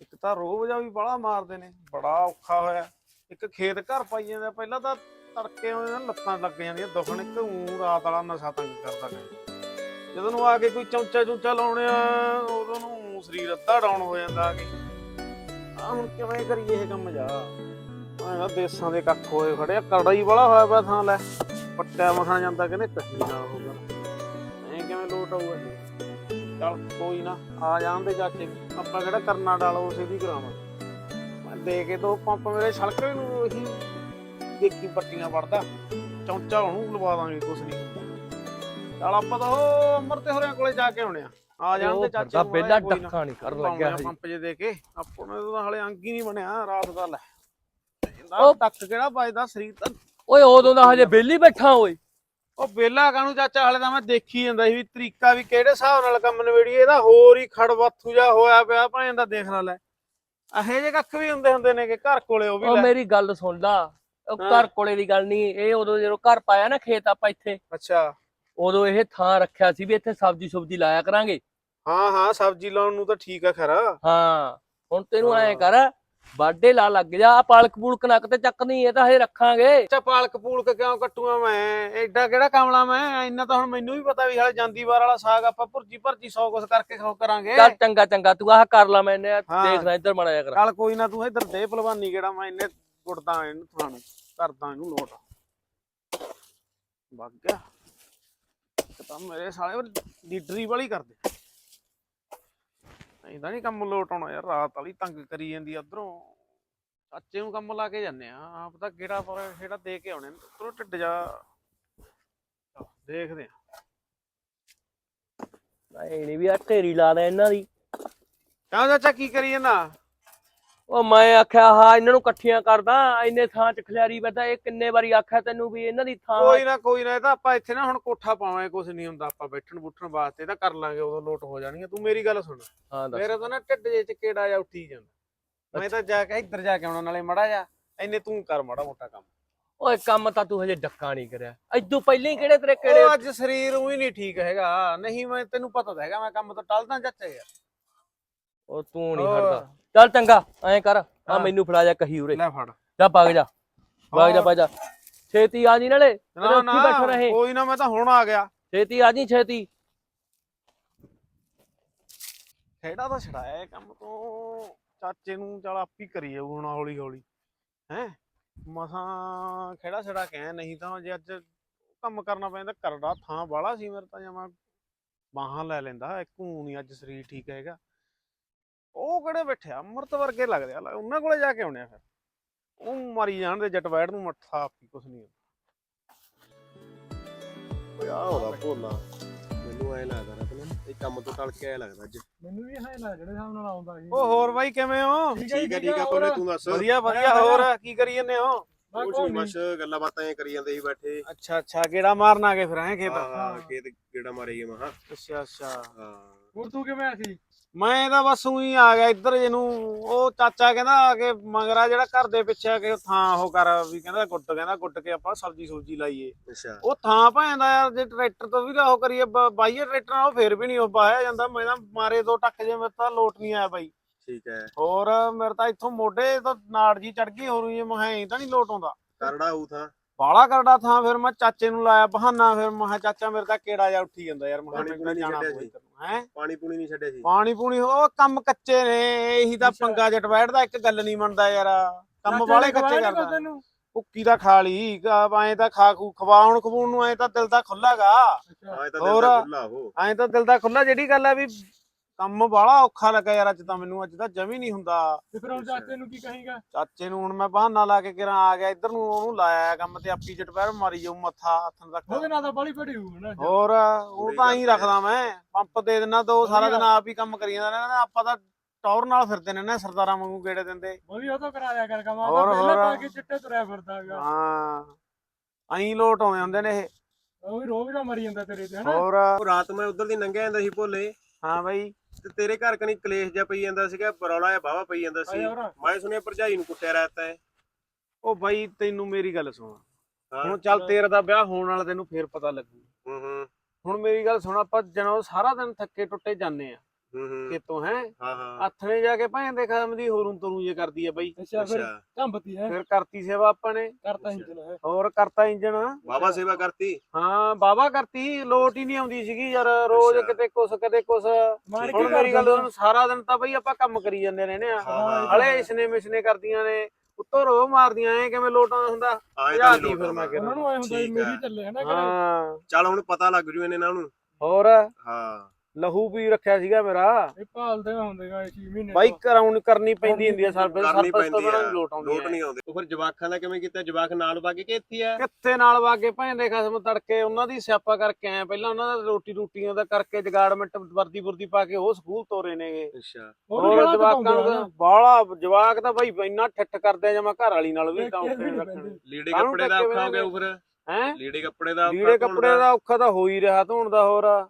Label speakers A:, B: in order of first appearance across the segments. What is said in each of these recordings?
A: ਇੱਕ ਤਾਂ ਰੋਬ ਜਾ ਵੀ ਬੜਾ ਮਾਰਦੇ ਨੇ, ਬੜਾ ਔਖਾ ਹੋਇਆ। ਇੱਕ ਖੇਤ ਘਰ ਪਾਈ ਜਾਂਦੇ, ਪਹਿਲਾਂ ਤਾਂ ਤੜਕੇ ਉਹਦੇ ਲੱਤਾਂ ਲੱਗ ਜਾਂਦੀਆਂ, ਦੁਖਣ ਇੱਕ ਊਂ ਰਾਤ ਵਾਲਾ ਨਸ਼ਾ ਤੰਗ ਕਰਦਾ ਨੇ ਜਦੋਂ ਨੂੰ ਆ ਕੇ ਕੋਈ ਚਮਚਾ ਚੁੰਚਾ ਲਾਉਣੇ ਆ, ਉਦੋਂ ਨੂੰ ਸਰੀਰ ਅੱਧਾ ਡਾਊਨ ਹੋ ਜਾਂਦਾ ਆ ਕੇ। ਆ ਹੁਣ ਕਿਵੇਂ ਕਰੀਏ ਇਹ ਕੰਮ ਜਾ ਆਹ ਦੇਸਾਂ ਦੇ ਕੱਖ ਹੋਏ ਖੜਿਆ ਕਰੜਾ ਹੀ ਬੜਾ ਹੋਇਆ ਪਿਆ ਥਾਂ ਲੈ, ਪੱਟਿਆ ਮਖਾ ਜਾਂਦਾ ਕਹਿੰਦੇ ਕਹੀ ਨਾਲ ਹੋ ਗਿਆ ਕਿਵੇਂ ਲੋਟ ਆਊਗਾ ਚੱਲ ਕੋਈ ਨਾ ਆ ਜਾਣ ਦੇ ਚਾਚੇ। ਨੂੰ। ਆਪਾਂ ਕਿਹੜਾ ਕਰਨਾ ਡਾਲ ਉਸੇ ਦੀ ਕਰਾਵਾਂ। ਮੈਂ ਦੇ ਕੇ ਦੋ ਪੰਪ ਮੇਰੇ ਛਲਕੇ ਨੂੰ ਉਹੀ ਦੇਖੀ ਪੱਟੀਆਂ ਵੜਦਾ ਚੌਂਚਾ ਉਹਨੂੰ ਲਵਾ ਦਾਂਗੇ ਕੁਛ ਨਹੀਂ। ਚੱਲ ਆਪਾਂ ਤਾਂ ਉਹ ਅਮਰ ਤੇ ਹੋਰਿਆਂ ਕੋਲੇ ਜਾ ਕੇ ਆਉਣੇ ਆ। ਆ ਜਾਣ ਦੇ ਚਾਚੇ
B: ਦਾ
A: ਨੂੰ
B: ਪਹਿਲਾਂ
A: ਕੋਈ ਨਾ।
B: ਡੱਕਾ ਨਹੀਂ ਕਰਨ ਲੱਗਿਆ
A: ਆ
B: ਹਜੇ।
A: ਪੰਪ ਜੇ ਦੇ ਕੇ। ਆਪਣੇ ਤਾਂ ਹਲੇ ਅੰਗ ਹੀ ਨਹੀਂ ਬਣਿਆ ਰਾਤ ਦਾ ਲੈ। ਇਹਦਾ
B: ਉਹ-
A: ਟੱਕ ਕਿਹੜਾ ਵੱਜਦਾ ਸਰੀਰ ਤਾਂ।
B: ਓਏ ਉਦੋਂ ਦਾ ਹਜੇ ਬੇਲੀ ਬੈਠਾ ਓਏ।
A: ਉਹ ਬੇਲਾ ਕਾਹਨੂੰ ਚਾਚਾ ਹਲੇ ਤਾਂ ਮੈਂ ਦੇਖੀ ਜਾਂਦਾ ਸੀ ਵੀ ਤਰੀਕਾ ਵੀ ਕਿਹੜੇ ਹਿਸਾਬ ਨਾਲ ਕੰਮ ਨਵੇੜੀਏ ਇਹਦਾ ਹੋਰ ਹੀ ਖੜਵਾਥੂ ਜਾ ਹੋਇਆ ਪਿਆ ਭਾਂ ਦਾ ਦੇਖ ਲੈ ਲੈ ਇਹੇ ਜੇ ਕੱਖ ਵੀ ਹੁੰਦੇ ਹੁੰਦੇ ਨੇ ਕਿ ਘਰ ਕੋਲੇ ਉਹ ਵੀ
B: ਉਹ
A: ਲੈ
B: ਮੇਰੀ ਗੱਲ ਸੁਣ ਲਾ ਉਹ
A: ਹਾਂ।
B: ਘਰ ਕੋਲੇ ਦੀ ਗੱਲ ਨਹੀਂ ਇਹ ਉਦੋਂ ਜਦੋਂ ਘਰ ਪਾਇਆ ਨਾ ਖੇਤ ਆਪਾਂ ਇੱਥੇ
A: ਅੱਛਾ
B: ਉਦੋਂ ਇਹ ਥਾਂ ਰੱਖਿਆ ਸੀ ਵੀ ਇੱਥੇ ਸਬਜ਼ੀ ਸੁਬਜ਼ੀ ਲਾਇਆ ਕਰਾਂਗੇ
A: ਹਾਂ ਹਾਂ ਸਬਜ਼ੀ ਲਾਉਣ ਨੂੰ ਤਾਂ ਠੀਕ ਆ ਖਰਾ
B: ਹਾਂ ਹੁਣ ਤੈਨੂੰ ਐਂ
A: ਹਾਂ।
B: ਕਰ ਬਾਡੇ ਲਾ ਲੱਗ ਜਾ ਆਹ ਪਾਲਕ ਪੂਲਕ ਨੱਕ ਤੇ ਚੱਕਦੀ ਇਹ ਤਾਂ ਹਜੇ ਰੱਖਾਂਗੇ।
A: ਅੱਛਾ ਪਾਲਕ ਪੂਲਕ ਕਿਉਂ ਕੱਟੂਆ ਮੈਂ? ਐਡਾ ਕਿਹੜਾ ਕਮਲਾ ਮੈਂ? ਇੰਨਾ ਤਾਂ ਹੁਣ ਮੈਨੂੰ ਵੀ ਪਤਾ ਵੀ ਹਾਲੇ ਜਾਂਦੀ ਵਾਰ ਵਾਲਾ ਸਾਗ ਆਪਾਂ ਭੁਰਜੀ ਭਰਜੀ ਸੌ ਕੁਛ ਕਰਕੇ ਖਾਓ ਕਰਾਂਗੇ।
B: ਚੱਲ ਚੰਗਾ ਚੰਗਾ ਤੂੰ ਆਹ ਕਰ ਲਾ ਮੈਨੇ
A: ਹਾਂ।
B: ਦੇਖਣਾ ਇੱਧਰ ਮੜਾ ਕਰ।
A: ਚੱਲ ਕੋਈ ਨਾ ਤੂੰ ਇੱਧਰ ਦੇ ਭਲਵਾਨੀ ਕਿਹੜਾ ਮੈਂ ਇੰਨੇ ਗੁੱਟਦਾ ਇਹਨੂੰ ਥਾਣੇ ਕਰਦਾ ਇਹਨੂੰ ਲੋਟ। ਵਗ ਗਿਆ। ਇੱਕ ਤਾਂ ਮੇਰੇ ਸਾਲੇ ਲੀਡਰੀ ਵਾਲੀ ਕਰਦੇ। ਐਂਦਾ ਨਹੀਂ ਕੰਮ ਲੋਟ ਆਉਣਾ ਯਾਰ ਰਾਤ ਵਾਲੀ ਤੰਗ ਕਰੀ ਜਾਂਦੀ ਉਧਰੋਂ। ਚਾਚੇ ਨੂੰ ਕੰਮ ਲਾ ਕੇ ਜਾਂਦੇ ਆ ਆਪ ਤਾਂ ਕਿਹੜਾ ਪਰ ਜਿਹੜਾ ਦੇ ਕੇ ਆਉਣੇ ਨੇ ਉਧਰੋਂ ਢਿੱਡ ਜਾ। ਦੇਖਦੇ ਆ।
B: ਨਹੀਂ ਵੀ ਆ ਢੇਰੀ ਲਾ ਦੇ ਇਹਨਾਂ ਦੀ।
A: ਕਿਉਂ ਚਾਚਾ ਕੀ ਕਰੀ ਜਾਂਦਾ?
B: ਉਹ ਮੈਂ ਆਖਿਆ ਹਾਂ ਇਹਨਾਂ ਨੂੰ ਇਕੱਠੀਆਂ ਕਰਦਾ ਇੰਨੇ ਥਾਂ ਚ ਖਿਲਾਰੀ ਬੈਠਾ ਇਹ ਕਿੰਨੇ ਵਾਰੀ ਆਖਿਆ ਤੈਨੂੰ ਵੀ ਇਹਨਾਂ ਦੀ ਥਾਂ
A: ਕੋਈ ਨਾ ਕੋਈ ਨਾ ਇਹ ਤਾਂ ਆਪਾਂ ਇੱਥੇ ਨਾ ਹੁਣ ਕੋਠਾ ਪਾਵਾਂਗੇ ਕੁਝ ਨਹੀਂ ਹੁੰਦਾ ਆਪਾਂ ਬੈਠਣ ਬੁੱਠਣ ਵਾਸਤੇ ਤਾਂ ਕਰ ਲਾਂਗੇ ਉਦੋਂ ਲੋਟ ਹੋ ਜਾਣਗੀਆਂ ਤੂੰ ਮੇਰੀ ਗੱਲ ਸੁਣ।
B: ਹਾਂ ਦੱਸ।
A: ਮੇਰੇ ਤਾਂ ਨਾ ਢਿੱਡ ਜੇ ਚ ਕਿਹੜਾ ਜਾ ਉੱਠੀ ਜਾਂਦਾ। ਮੈਂ ਤਾਂ ਜਾ ਕੇ ਇੱਧਰ ਜਾ ਕੇ ਆਉਣਾ ਨਾਲੇ ਮੜਾ ਜਾ ਇੰਨੇ ਤੂੰ ਕਰ ਮਾੜਾ ਮੋਟਾ ਕੰਮ।
B: ਓਏ ਕੰਮ ਤਾਂ ਤੂੰ ਹਜੇ ਡੱਕਾ ਨਹੀਂ ਕਰਿਆ। ਐਦੂ ਪਹਿਲਾਂ ਹੀ ਕਿਹੜੇ ਤੇਰੇ ਕਿਹੜੇ
A: ਉਹ ਅੱਜ ਸਰੀਰ ਉਹੀ ਨਹੀਂ ਠੀਕ ਹੈਗਾ। ਨਹੀਂ ਮੈਂ ਤੈਨੂੰ ਪਤਾ ਤਾਂ ਹੈਗਾ ਮੈਂ ਕੰਮ ਤੋਂ ਟਲਦਾ ਚਾਚਾ ਯਾਰ
B: ਉਹ ਤੂੰ ਨਹੀਂ। ਹਟਦਾ। ਚੱਲ ਚੰਗਾ ਐਂ ਕਰ ਆ
A: ਹਾਂ।
B: ਮੈਨੂੰ ਫੜਾ ਜਾ ਕਹੀ ਉਰੇ।
A: ਲੈ ਫੜ।
B: ਜਾ ਭੱਗ ਜਾ ਭੱਗ ਜਾ। ਭੱਗ ਜਾ। ਛੇਤੀ ਆ ਜੀ ਨਾਲੇ
A: ਨਾ
B: ਹੀ ਬੈਠਾ ਰਹੇ।
A: ਕੋਈ ਨਾ ਮੈਂ ਤਾਂ ਹੁਣ ਆ ਗਿਆ।
B: ਛੇਤੀ ਆ ਜੀ ਛੇਤੀ।
A: ਖੇੜਾ ਤਾਂ ਛੜਾਇਆ ਇਹ ਕੰਮ ਤੋਂ। ਚਾਚੇ ਨੂੰ ਚਲ ਆਪੀ ਕਰੀ ਜਾਊ ਹੁਣ ਹੌਲੀ ਹੌਲੀ ਹੈ? ਮਸਾਂ ਖੇੜਾ ਛੜਾ ਕਹਿ ਨਹੀਂ ਤਾਂ ਜੇ ਅੱਜ ਕੰਮ ਕਰਨਾ ਪੈਂਦਾ ਕਰੜਾ ਥਾਂ ਬਾਲਾ ਸੀ ਮੇਰੇ ਤਾਂ ਜਮਾ ਬਾਹਾਂ ਲੈ ਲੈਂਦਾ ਇੱਕ ਨਹੀਂ ਅੱਜ ਸਰੀਰ ਠੀਕ ਹੈਗਾ। ਉਹ ਕਿਹੜੇ ਬੈਠਿਆ ਅੰਮ੍ਰਿਤ ਵਰਗੇ ਲੱਗਦੇ ਆ। ਲੈ ਉਹਨਾਂ ਕੋਲੇ ਜਾ ਕੇ ਆਉਣੇ ਆ ਫਿਰ। ਉਹ ਮਾਰੀ ਜਾਣ ਦੇ ਜੱਟ ਬੈਠ ਨੂੰ ਮੱਠਾ ਆਪੀ ਕੁਛ ਨਹੀਂ।
C: ਓਏ ਆ ਹੋਦਾ ਭੋਲਾ। ਮੈਨੂੰ ਐ ਲੱਗਦਾ ਰਤਨ ਇਹ ਕੰਮ ਤੋਂ ਟਲ ਕੇ ਆਇਆ ਲੱਗਦਾ ਅੱਜ।
D: ਮੈਨੂੰ ਵੀ ਹੈ ਨਾ ਜਿਹੜੇ ਹਿਸਾਬ ਨਾਲ ਆਉਂਦਾ ਸੀ
A: ਉਹ ਹੋਰ ਬਾਈ ਕਿਵੇਂ ਹੋ?
C: ਠੀਕ ਹੈ ਠੀਕ ਹੈ ਭੋਲੇ ਤੂੰ ਦੱਸ।
A: ਵਧੀਆ ਵਧੀਆ ਹੋਰ ਕੀ ਕਰੀ ਜੰਨੇ ਹੋ?
C: ਕੁਛ ਨੀ ਬਸ ਗੱਲਾਂ ਬਾਤਾਂ ਐ ਕਰੀ ਜਾਂਦੇ ਸੀ ਬੈਠੇ।
A: ਅੱਛਾ ਅੱਛਾ ਗੇੜਾ ਮਾਰਨ ਆ ਗਏ ਫਿਰ ਹੈ ਖੇਤ?
C: ਹਾਂ ਹਾਂ ਖੇਤ ਗੇੜਾ ਮਾਰੀ ਮੈਂ ਹਾਂ।
A: ਅੱਛਾ ਅੱਛਾ।
C: ਹਾਂ।
D: ਹੋਰ ਤੂੰ ਕਿਵੇਂ ਸੀ?
A: ਮੈਂ ਤਾਂ ਬਸ ਉਹੀ ਆ ਗਿਆ ਇੱਧਰ ਜਿਹਨੂੰ ਉਹ ਚਾਚਾ ਕਹਿੰਦਾ ਆ ਕੇ ਮਗਰਾ ਜਿਹੜਾ ਘਰ ਦੇ ਪਿੱਛੇ ਆ ਕੇ ਥਾਂ ਉਹ ਕਰ ਵੀ ਕਹਿੰਦਾ ਗੁੱਟ ਕਹਿੰਦਾ ਗੁੱਟ ਕੇ ਆਪਾਂ ਸਬਜ਼ੀ ਸੁਬਜ਼ੀ ਲਾਈਏ।
C: ਅੱਛਾ।
A: ਉਹ ਥਾਂ ਭਾਂਦਾ ਯਾਰ ਜੇ ਟਰੈਕਟਰ ਤੋਂ ਵੀ ਉਹ ਕਰੀਏ ਬਾਈਏ ਟਰੈਕਟਰ ਨਾਲ ਉਹ ਫੇਰ ਵੀ ਨਹੀਂ ਉਹ ਬਾਹਿਆ ਜਾਂਦਾ ਮੈਂ ਤਾਂ ਮਾਰੇ ਦੋ ਟੱਕ ਜੇ ਮੇਰੇ ਤਾਂ ਲੋਟ ਨਹੀਂ ਆਇਆ ਬਾਈ।
C: ਠੀਕ ਹੈ।
A: ਹੋਰ ਮੇਰੇ ਤਾਂ ਇੱਥੋਂ ਮੋਢੇ ਤੋਂ ਨਾੜ ਜੀ ਚੜ ਗਈ ਹੋਰ ਇਹ ਮਹਾਂ ਤਾਂ ਨਹੀਂ ਲੋਟ ਆਉਂਦਾ।
C: ਕਰੜਾ ਹੋਊ ਥਾਂ।
A: ਬਾਲਾ ਕਰਦਾ ਥਾਂ ਫਿਰ ਮੈਂ ਚਾਚੇ ਨੂੰ ਲਾਇਆ ਬਹਾਨਾ ਫਿਰ ਮੈਂ ਕਿਹਾ ਚਾਚਾ ਮੇਰੇ ਤਾਂ ਕਿਹੜਾ ਜਾ ਉੱਠੀ ਜਾਂਦਾ ਯਾਰ ਮੈਂ
C: ਪੂਣੀ ਨੀ
A: ਜਾਣਾ
C: ਸੀ।
A: ਹੈ?
C: ਪਾਣੀ ਪੂਣੀ ਨਹੀਂ ਛੱਡਿਆ ਸੀ।
A: ਪਾਣੀ ਪੂਣੀ ਉਹ ਕੰਮ ਕੱਚੇ ਨੇ ਇਹੀ ਤਾਂ। ਪੰਗਾ ਜਟ ਬੈਠਦਾ ਇੱਕ ਗੱਲ ਨਹੀਂ ਮੰਨਦਾ ਯਾਰ। ਕੰਮ ਵਾਲੇ ਕੱਚੇ ਕਰਦਾ। ਭੁੱਕੀ ਦਾ ਖਾ ਲਈ ਐਂ ਤਾਂ ਖਾ ਖੂ ਖਵਾਉਣ ਖਵਾਉਣ ਨੂੰ ਐਂ ਤਾਂ ਦਿਲ ਦਾ ਖੁੱਲਾਗਾ। ਹੋਰ?
C: ਦਿਲ ਦਾ ਖੁੱਲਾ ਉਹ।
A: ਐਂ ਤਾਂ ਦਿਲ ਦਾ ਖੁੱਲਾ ਜਿਹੜੀ ਗੱਲ ਆ ਵੀ ਕੰਮ ਬਾਲਾ ਔਖਾ ਲੱਗਾ ਯਾਰ ਅੱਜ ਤਾਂ ਮੈਨੂੰ ਅੱਜ ਤਾਂ ਜਮੀ ਨਹੀਂ ਹੁੰਦਾ।
D: ਤੇ ਫਿਰ ਹੁਣ ਚਾਚੇ ਨੂੰ ਕੀ ਕਹੇਗਾ?
A: ਚਾਚੇ ਨੂੰ ਹੁਣ ਮੈਂ ਬਹਾਨਾ ਲਾ ਕੇ ਕਿਰਾਂ ਆ ਗਿਆ ਇੱਧਰ ਨੂੰ ਉਹਨੂੰ ਲਾਇਆ ਕੰਮ ਤੇ ਆਪੀ ਜਟ ਪੈਰ ਮਾਰੀ ਜਾਊ ਮੱਥਾ ਹੱਥਾਂ ਤੱਕ।
D: ਉਹਦੇ ਨਾਲ ਤਾਂ ਬੜੀ ਫੜੀ ਹੋਊ ਨਾ
A: ਹੋਰ ਉਹ ਤਾਂ ਹੀ ਰੱਖਦਾ ਮੈਂ ਪੰਪ ਦੇ ਦਿੰਦਾ ਦੋ ਸਾਰਾ ਦਿਨ ਆਪ ਹੀ ਕੰਮ ਕਰੀ ਜਾਂਦਾ ਰਹਿੰਦਾ ਆਪਾਂ ਤਾਂ ਟੌਰ ਨਾਲ ਫਿਰਦੇ ਨੇ ਨਾ ਸਰਦਾਰਾਂ ਵਾਂਗੂ ਗੇੜੇ ਦਿੰਦੇ।
D: ਵਧੀਆ ਉਹ ਤਾਂ ਕਰਾ ਦਿਆ ਕਰ ਕਮਾ
A: ਹੋਰ,
D: ਪਹਿਲਾਂ। ਪਾ ਕੇ ਚਿੱਟੇ ਤੁਰਿਆ ਫਿਰਦਾ ਹੈਗਾ।
A: ਹਾਂ ਅਹੀਂ ਲੋਟ ਆਉਂਦੇ ਹੁੰਦੇ ਨੇ ਇਹ।
D: ਉਹ ਵੀ ਰੋਜ਼ ਨਾ ਮਰੀ ਜਾਂਦਾ ਤੇਰੇ ਤੇ ਹਨਾ?
A: ਹੋਰ।
C: ਉਹ ਰਾਤ ਮੈਂ ਉਧਰ ਦੀ ਲੰਘਿਆ ਜਾਂਦਾ ਸੀ ਭੋਲੇ।
A: ਹਾਂ ਬਾਈ।
C: ਤੇ ਤੇਰੇ ਘਰ ਕਣੀ ਕਲੇਸ਼ ਜਿਹਾ ਪਈ ਜਾਂਦਾ ਸੀਗਾ ਬਰੌਲਾ ਜਿਹਾ ਬਾਵਾ ਪਈ ਜਾਂਦਾ ਸੀ। ਮੈਂ ਸੁਣਿਆ ਭਰਜਾਈ ਨੂੰ ਕੁੱਟਿਆ ਰਹਿਤਾ ਹੈ
A: ਉਹ ਬਾਈ ਤੈਨੂੰ ਮੇਰੀ ਗੱਲ ਸੁਣ। ਹੁਣ ਚੱਲ ਤੇਰਾ ਦਾ ਵਿਆਹ ਹੋਣ ਵਾਲਾ ਤੈਨੂੰ ਫੇਰ ਪਤਾ ਲੱਗੂ।
C: ਹੂੰ ਹੂੰ।
A: ਹੁਣ ਮੇਰੀ ਗੱਲ ਸੁਣ ਆਪਾਂ ਜਦੋਂ ਸਾਰਾ ਦਿਨ ਥੱਕੇ ਟੁੱਟੇ ਜਾਂਦੇ ਆ। ਖੇਤੋਂ ਹੈ?
C: ਹਾਂ ਹਾਂ।
A: ਆਥਣੇ ਜਾ ਕੇ ਭਾਂ ਦੇ ਖਦਮ ਦੀ ਹੋਰੂ ਤਰੂ ਜੇ ਕਰਦੀ ਆ ਬਈ।
D: ਅੱਛਾ ਫਿਰ
C: ਅੱਛਾ।
D: ਝੰਬਤੀ ਹੈ?
A: ਫਿਰ ਕਰਤੀ ਸੇਵਾ ਆਪਾਂ ਨੇ।
D: ਕਰਤਾ ਇੰਜਨ ਹੈ?
A: ਹੋਰ ਕਰਤਾ ਇੰਜਣ।
C: ਬਾਬਾ ਸੇਵਾ ਕਰਤੀ?
A: ਹਾਂ ਬਾਬਾ ਕਰਤੀ ਲੋਟ ਹੀ ਨਹੀਂ ਆਉਂਦੀ ਸੀਗੀ ਯਾਰ ਰੋਜ਼
C: ਅੱਛਾ।
A: ਕਿਤੇ ਕੁਛ ਕਦੇ ਕੁਛ।
D: ਮਾਰ
A: ਹੁਣ ਮੇਰੀ ਗੱਲ ਸੁਣ, ਸਾਰਾ ਦਿਨ ਤਾਂ ਬਈ ਆਪਾਂ ਕੰਮ ਕਰੀ ਜਾਂਦੇ ਰਹਿੰਦੇ ਆ।
C: ਹਾਂ
A: ਹਲੇ ਇਸਨੇ ਮਿਸਨੇ ਕਰਦੀਆਂ ਨੇ ਉੱਤੋਂ ਰੋ ਮਾਰਦੀਆਂ ਐ ਕਿਵੇਂ ਲੋਟਾਂ ਦਾ ਹੁੰਦਾ?
C: ਆਏ ਤਾਂ ਨਹੀਂ
A: ਫਿਰ ਮੈਂ
C: ਲੋਟ।
D: ਉਹਨਾਂ ਨੂੰ ਐ ਹੁੰਦਾ ਵੀ
C: ਠੀਕ
D: ਮੇਰੀ
C: ਹੈ।
D: ਚੱਲੇ ਹੈ ਨਾ ਘਰੇ।
A: ਹਾਂ।
C: ਚੱਲ ਹੁਣ ਪਤਾ ਲੱਗ ਜੂ ਇਹਨਾਂ ਨੂੰ।
A: ਹੋਰ?
C: ਹਾਂ।
A: ਲਹੂ ਪੀ ਰੱਖਿਆ ਸੀਗਾ ਮੇਰਾ।
D: ਇਹ ਭਾਲਦੇ ਹੁੰਦੇਗਾ 6 ਮਹੀਨੇ
A: ਬਾਈ। ਕਰਾਉਣ ਕਰਨੀ ਪੈਂਦੀ ਹੁੰਦੀ ਆ ਸਰਵਿਸ
C: ਕਰਨੀ
A: ਸਰਵਿਸ ਤੋਂ
C: ਪੈਂਦੀ ਆ।
A: ਲੋਟ ਆਉਂਦੀ
C: ਲੋਟ ਨਹੀਂ ਆਉਂਦੇ। ਉਹ ਫਿਰ ਜਵਾਖਾਂ ਦਾ ਕਿਵੇਂ ਕੀਤਾ? ਜਵਾਖ ਨਾਲ ਪਾ ਕੇ ਇੱਥੇ ਆ?
A: ਕਿੱਥੇ ਨਾਲ ਵਾਗੇ ਭੈਂਦੇ ਖਸਮ ਤੜਕੇ ਉਹਨਾਂ ਦੀ ਸਿਆਪਾ ਕਰਕੇ ਆਏ ਪਹਿਲਾਂ ਉਹਨਾਂ ਦਾ ਰੋਟੀ ਰੂਟੀਆਂ ਦਾ ਕਰਕੇ ਜਗਾੜਮੈਂਟ ਵਰਦੀ ਵਰਦੀ ਪਾ ਕੇ ਉਹ ਸਕੂਲ ਤੋਰੇ ਨੇਗੇ।
C: ਅੱਛਾ।
D: ਉਹ ਵੀ
A: ਹੋਰ ਜਵਾਕਾਂ ਨੂੰ। ਬਾਲਾ ਜਵਾਕ ਤਾਂ ਬਾਈ ਇੰਨਾ ਠੱਠ ਕਰਦੇ ਆ ਜਮਾ ਘਰ ਵਾਲੀ ਨਾਲ ਵੀ ਤਾਂ
D: ਵੀ ਨੀ
A: ਰੱਖਣ।
C: ਲੀੜੇ ਕੱਪੜੇ ਦਾ ਔਖਾ ਹੋ ਗਿਆ? ਫਿਰ
A: ਹੈ?
C: ਲੀੜੇ ਕੱਪੜੇ ਦਾ ਔਖਾ
A: ਲੀੜੇ
C: ਧੋਣ
A: ਕੱਪੜੇ ਦਾ ਔਖਾ ਤਾਂ ਹੋ ਹੀ ਰਿਹਾ ਧੋਣ ਦਾ ਹੋਰ। ਆ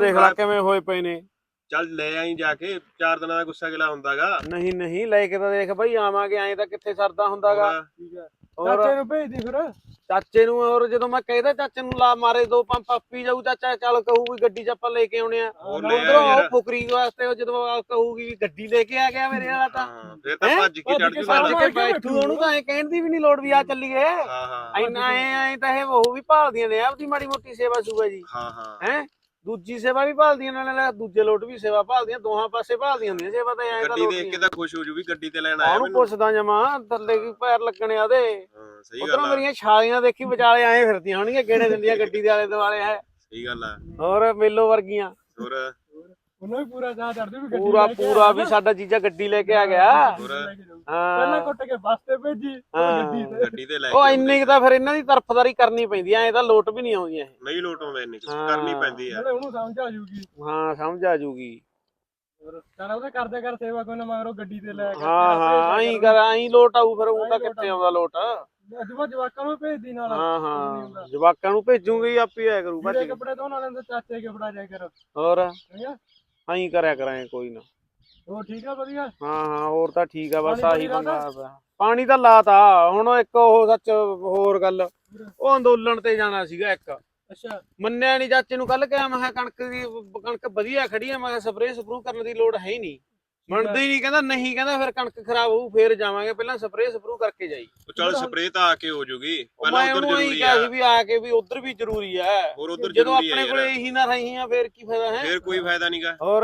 A: ਦੇਖ ਲੈ ਕਿਵੇਂ ਹੋਏ ਪਏ ਨੇ।
C: ਚੱਲ ਲੈ ਆਈ ਜਾ ਕੇ ਚਾਰ ਦਿਨਾਂ ਦਾ ਗੁੱਸਾ ਗਿਲਾ ਹੁੰਦਾਗਾ।
A: ਨਹੀਂ ਨਹੀਂ ਲੈ ਕੇ ਤਾਂ ਦੇਖ ਬਾਈ ਆਵਾਂਗੇ ਐਂ ਤਾਂ ਕਿੱਥੇ ਸਰਦਾ ਹੁੰਦਾਗਾ।
D: ਠੀਕ ਹੈ
A: ਹੋਰ?
D: ਚਾਚੇ ਨੂੰ ਭੇਜ ਦੀ ਫਿਰ।
A: ਚਾਚੇ ਨੂੰ ਹੋਰ ਜਦੋਂ ਮੈਂ ਕਹਿੰਦਾ ਚਾਚੇ ਨੂੰ ਲਾ ਮਾਰੇ ਦੋ ਪੰਪ ਆਪੀ ਜਾਊ ਚਾਚਾ ਚੱਲ ਕਹੂ ਵੀ ਗੱਡੀ ਚ ਆਪਾਂ ਲੈ ਕੇ ਆਉਣੇ ਆ। ਉਧਰੋਂ
C: ਯਾਰ
A: ਫੁਕਰੀ ਵਾਸਤੇ ਉਹ ਜਦੋਂ ਆ ਕਹੂਗੀ ਵੀ ਗੱਡੀ ਲੈ ਕੇ ਆ ਗਿਆ ਮੇਰੇ ਵਾਲਾ ਤਾਂ।
C: ਫਿਰ ਤਾਂ? ਭੱਜ ਕੇ ਚੜ
D: ਕੇ
C: ਜੂ ਨਾਲ।
A: ਕੇ ਬੈਠੂ ਉਹਨੂੰ ਤਾਂ ਐ ਕਹਿਣ ਦੀ ਵੀ ਨਹੀਂ ਲੋੜ ਵੀ ਆ ਚੱਲੀਏ।
C: ਹਾਂ ਹਾਂ।
A: ਇੰਨਾ ਐ ਐ ਤਾਂ ਇਹ ਉਹ ਵੀ ਭਾਲਦੀਆਂ ਨੇ ਆਪਦੀ ਮਾੜੀ ਮੋਟੀ ਸੇਵਾ ਸੁਭਾ ਜੀ।
C: ਹਾਂ ਹਾਂ।
A: ਹੈ? ਦੂਜੀ ਸੇਵਾ ਵੀ ਭਾਲਦੀਆਂ ਨੇ ਨਾਲੇ ਦੂਜੇ ਲੋਟ ਵੀ ਸੇਵਾ ਭਾਲਦੀਆਂ ਦੋਹਾਂ ਪਾਸੇ ਭਾਲਦੀਆਂ ਹੁੰਦੀਆਂ ਸੇਵਾ ਤਾਂ ਐ ਤਾਂ
C: ਗੱਡੀ ਦੇਖ ਕੇ ਤਾਂ ਖੁਸ਼ ਹੋ ਜੂ ਵੀ ਗੱਡੀ ਤੇ ਲੈਣ ਆਇਆ ਮੈਨੂੰ।
A: ਪੁੱਛਦਾ ਜਮਾ ਥੱਲੇ ਕੀ ਪੈਰ ਲੱਗਣੇ ਆ ਉਹਦੇ।
C: ਹਾਂ ਸਹੀ
A: ਉਧਰੋਂ
C: ਗੱਲ ਆ।
A: ਮੇਰੀਆਂ ਛਾਲੀਆਂ ਦੇਖੀ ਵਿਚਾਲੇ ਆਏ ਫਿਰਦੀਆਂ ਹੋਣਗੀਆਂ ਗੇੜੇ ਦਿੰਦੀਆਂ ਗੱਡੀ ਦੇ ਆਲੇ ਦੁਆਲੇ ਹੈ।
C: ਸਹੀ ਗੱਲ ਆ।
A: ਹੋਰ ਮੇਲੋ ਵਰਗੀਆਂ।
C: ਹੋਰ?
D: ਉਹਨਾਂ ਵੀ ਪੂਰਾ ਚਾਹ ਚੜਦੇ ਵੀ ਗੱਡੀ
A: ਪੂਰਾ
D: ਲੈ ਕੇ
A: ਪੂਰਾ
D: ਆਇਆ
A: ਵੀ
D: ਨਾ।
A: ਸਾਡਾ ਜੀਜਾ ਗੱਡੀ ਲੈ ਕੇ ਆ ਗਿਆ।
C: ਹੋਰ
D: ਲੈ ਕੇ ਜਾਊ। ਪਹਿਲਾਂ
A: ਹਾਂ
D: ਕੁੱਟ ਕੇ ਬੱਸ ਤੇ ਭੇਜੀ ਉਹ
A: ਹਾਂ।
D: ਗੱਡੀ ਤੇ।
C: ਗੱਡੀ ਤੇ ਲੈ
A: ਉਹ
C: ਕੇ
A: ਇੰਨੀ ਕੁ ਤਾਂ ਫਿਰ ਇਹਨਾਂ ਦੀ ਤਰਫਦਾਰੀ ਕਰਨੀ ਪੈਂਦੀ ਐ ਤਾਂ ਲੋਟ ਵੀ ਨਹੀਂ ਆਉਂਦੀਆਂ ਇਹ।
C: ਨਹੀਂ ਲੋਟ ਆਉਂਦਾ ਇੰਨੀ ਕੁ,
A: ਹਾਂ।
C: ਕਰਨੀ ਪੈਂਦੀ ਆ।
D: ਨਾਲੇ ਉਹਨੂੰ ਸਮਝ ਆ ਜੂਗੀ।
A: ਹਾਂ ਸਮਝ ਆ ਜੂਗੀ।
D: ਚੱਲ ਉਹਦੇ ਕਰਦੇ ਕਰ ਸੇਵਾ ਕੋਈ ਨਾ ਮਗਰੋਂ ਗੱਡੀ ਤੇ ਲੈ ਕੇ
A: ਹਾਂ ਹਾਂ ਐਂ ਕਰ ਐਂ ਲੋਟ ਆਊ ਫਿਰ ਉਹ ਤਾਂ ਕਿੱਥੇ ਆਉਂਦਾ ਲੋਟ? ਹਾਂ
D: ਜਵਾਕਾਂ ਨੂੰ ਭੇਜਦੀ ਨਾਲ।
A: ਹਾਂ ਜਵਾਕਾਂ ਨੂੰ ਭੇਜੂਗੀ ਆਪੇ ਆਇਆ ਕਰੂ ਭਾਜੀ
D: ਕੱਪੜੇ ਧੋਣ ਵਾਲੇ ਦੇ ਚਾਚੇ ਕੇ ਫੜਾ ਜਾਇਆ ਕਰ
A: ਹੋਰ?
D: ਹੈਗਾ
A: ਐਂ ਕਰਿਆ ਕਰਾਂ ਕੋਈ ਨਾ।
D: ਉਹ ਠੀਕ ਆ ਵਧੀਆ?
A: ਹਾਂ ਹਾਂ ਹੋਰ ਤਾਂ ਠੀਕ ਆ ਬਸ ਆਹੀ ਪਿਆ। ਪਾਣੀ ਤਾਂ ਲਾਤਾ ਹੁਣ ਇੱਕ ਉਹ ਸੱਚ ਹੋਰ ਗੱਲ ਉਹ ਅੰਦੋਲਨ ਤੇ ਜਾਣਾ ਸੀਗਾ ਇੱਕ।
D: ਅੱਛਾ।
A: ਮੰਨਿਆ ਨਹੀਂ ਚਾਚੇ ਨੂੰ ਕੱਲ ਕਿਹਾ ਮੈਂ ਕਿਹਾ ਕਣਕ ਦੀ ਕਣਕ ਵਧੀਆ ਖੜੀ ਆ ਮੈਂ ਕਿਹਾ ਸਪਰੇਅ ਸਪਰੂ ਕਰਨ ਦੀ ਲੋੜ ਹੈ ਹੀ ਨਹੀਂ। ਮੰਨਦੇ ਹੀ ਨਹੀਂ ਕਹਿੰਦਾ ਨਹੀਂ ਕਹਿੰਦਾ ਫਿਰ ਕਣਕ ਖਰਾਬ ਹੋਊ ਫੇਰ ਜਾਵਾਂਗੇ। ਪਹਿਲਾਂ ਸਪਰੇਅ ਸਪਰੂ ਕਰਕੇ ਜਾਈ।
C: ਉਹ ਚੱਲ ਸਪਰੇਅ ਤਾਂ ਆ ਕੇ ਹੋ ਜੂਗੀ। ਪਹਿਲਾਂ ਉਧਰ ਜ਼ਰੂਰੀ
A: ਕਿਹਾ
C: ਆ।
A: ਸੀ ਵੀ ਆ ਕੇ ਵੀ ਉਧਰ ਵੀ ਜ਼ਰੂਰੀ
C: ਹੋਰ ਉਧਰ
A: ਜਦੋਂ
C: ਜ਼ਰੂਰੀ ਆ
A: ਆਪਣੇ ਕੋਲੇ ਇਹੀ ਨਾ ਰਹੀਆਂ ਫੇਰ ਕੀ ਫਾਇਦਾ ਹੈ?
C: ਫੇਰ ਕੋਈ ਫਾਇਦਾ ਨਹੀਂਗਾ
A: ਹੋਰ?